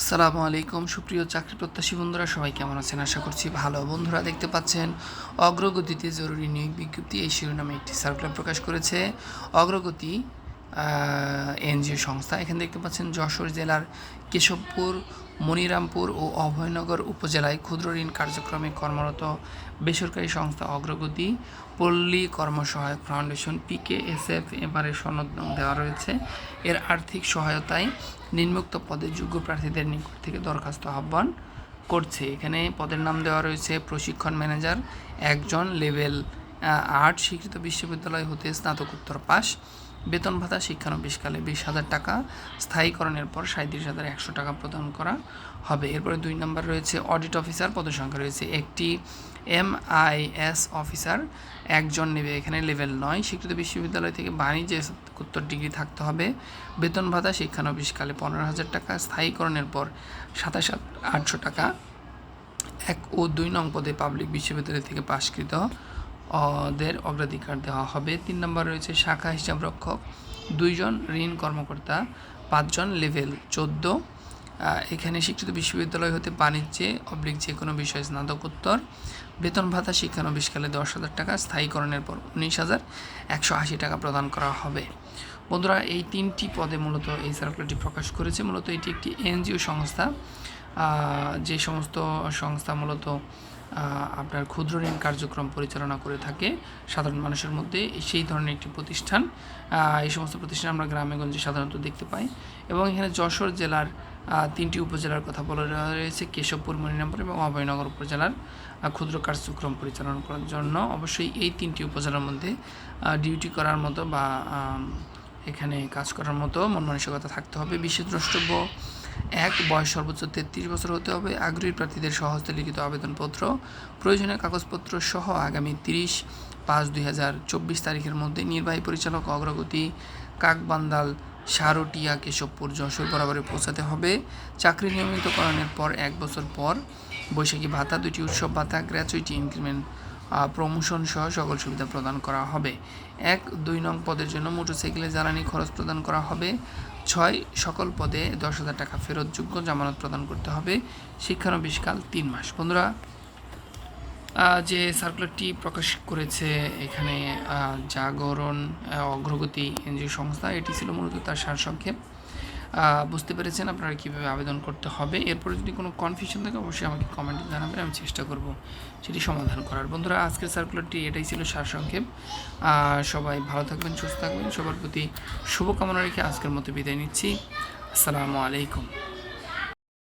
আসসালামু আলাইকুম, সুপ্রিয় চাকরি প্রত্যাশী বন্ধুরা, সবাই কেমন আছেন? আশা করছি ভালো। বন্ধুরা, দেখতে পাচ্ছেন, অগ্রগতিতে জরুরি নিয়োগ বিজ্ঞপ্তি, এই শিরোনামে একটি সার্কুলার প্রকাশ করেছে। অগ্রগতি এনজিও সংস্থা। এখানে দেখতে পাচ্ছেন যশোর জেলার কেশবপুর, মনিরামপুর ও অভয়নগর উপজেলায় ক্ষুদ্র ঋণ কার্যক্রমে কর্মরত বেসরকারি সংস্থা অগ্রগতি পল্লী কর্মসহায়ক ফাউন্ডেশন পিকেএসএফ এবারে সনদ দেওয়া রয়েছে। এর আর্থিক সহায়তায় নিম্নোক্ত পদে যোগ্য প্রার্থীদের নিকট থেকে দরখাস্ত আহ্বান করছে। এখানে পদের নাম দেওয়া রয়েছে প্রশিক্ষণ ম্যানেজার, একজন লেভেল আট স্বীকৃত বিশ্ববিদ্যালয় হতে স্নাতকোত্তর পাস। বেতন ভাতা শিক্ষানবিশকালে বিশ হাজার টাকা। স্থায়ীকরণের পর সাঁত্রিশ হাজার একশো টাকা প্রদান করা হবে। এরপরে দুই নম্বর রয়েছে অডিট অফিসার পদসংখ্যা রয়েছে। একটি এম আই এস অফিসার একজন নেবে। এখানে লেভেল নয়। স্বীকৃত বিশ্ববিদ্যালয় থেকে বাণিজ্যে উত্তর ডিগ্রি থাকতে হবে। বেতন ভাতা শিক্ষানবিশকালে পনেরো হাজার টাকা। স্থায়ীকরণের পর সাতাশ আটশো টাকা। এক ও দুই নং পদে পাবলিক বিশ্ববিদ্যালয় থেকে পাশকৃত দের অগ্রাধিকার দেওয়া হবে। তিন নম্বর রয়েছে শাখা হিসাব রক্ষক। দুইজন ঋণ কর্মকর্তা, পাঁচজন লেভেল চোদ্দ। এখানে শিক্ষিত বিশ্ববিদ্যালয় হতে বাণিজ্যে অবলিক যে কোনো বিষয়ে স্নাতকোত্তর বেতন ভাতা শিক্ষানবিশকালে দশ হাজার টাকা, স্থায়ীকরণের পর উনিশ হাজার একশো আশি টাকা প্রদান করা হবে। বন্ধুরা, এই তিনটি পদে মূলত এই সার্কুলারটি প্রকাশ করেছে। মূলত এটি একটি এনজিও সংস্থা। যে সমস্ত সংস্থা মূলত আপনার ক্ষুদ্র ঋণ কার্যক্রম পরিচালনা করে থাকে সাধারণ মানুষের মধ্যে। সেই ধরনের একটি প্রতিষ্ঠান। এই সমস্ত প্রতিষ্ঠান আমরা গ্রামেগঞ্জে সাধারণত দেখতে পাই। এবং এখানে যশোর জেলার তিনটি উপজেলার কথা বলা রয়েছে, কেশবপুর মনিরামপুর এবং অভয়নগর উপজেলার ক্ষুদ্র কার্যক্রম পরিচালনা করার জন্য। অবশ্যই এই তিনটি উপজেলার মধ্যে ডিউটি করার মতো বা এখানে কাজ করার মতো মন মানসিকতা থাকতে হবে বিশেষ দ্রষ্টব্য। এক, বয়স সর্বোচ্চ তেত্রিশ বছর হতে হবে। আগ্রহী প্রার্থীদের সহজতে লিখিত আবেদনপত্র, প্রয়োজনীয় কাগজপত্র সহ আগামী তিরিশ পাঁচ দুই হাজার চব্বিশ তারিখের মধ্যে নির্বাহী পরিচালক অগ্রগতি কাকবান্দাল সারটিয়া কেশবপুর যশোর বরাবরে পৌঁছাতে হবে। চাকরি নিয়মিতকরণের পর এক বছর পর বৈশাখী ভাতা, দুটি উৎসব ভাতা, গ্র্যাচুইটি ইনক্রিমেন্ট প্রমোশন সহ সকল সুবিধা প্রদান করা হবে। এক, দুই নং পদের জন্য মোটরসাইকেলে জ্বালানি খরচ প্রদান করা হবে। ছয়, সকল পদে দশ হাজার টাকা ফেরতযোগ্য জামানত প্রদান করতে হবে। শিক্ষানবিশকাল তিন মাস। বন্ধুরা যে সার্কুলারটি প্রকাশ করেছে, এখানে জাগরণ অগ্রগতি এনজিও সংস্থা, এটি ছিল মূলত তার সারসংক্ষেপ। বুঝতে পেরেছেন আপনারা কীভাবে আবেদন করতে হবে। এরপরে যদি কোনো কনফিউশন থাকে, অবশ্যই আমাকে কমেন্টে জানাবেন, আমি চেষ্টা করব সেটি সমাধান করার। বন্ধুরা, আজকের সার্কুলারটি এটাই ছিল সারসংক্ষেপ। সবাই ভালো থাকবেন, সুস্থ থাকবেন। সবার প্রতি শুভকামনা রেখে আজকের মতো বিদায় নিচ্ছি। আসসালামু আলাইকুম।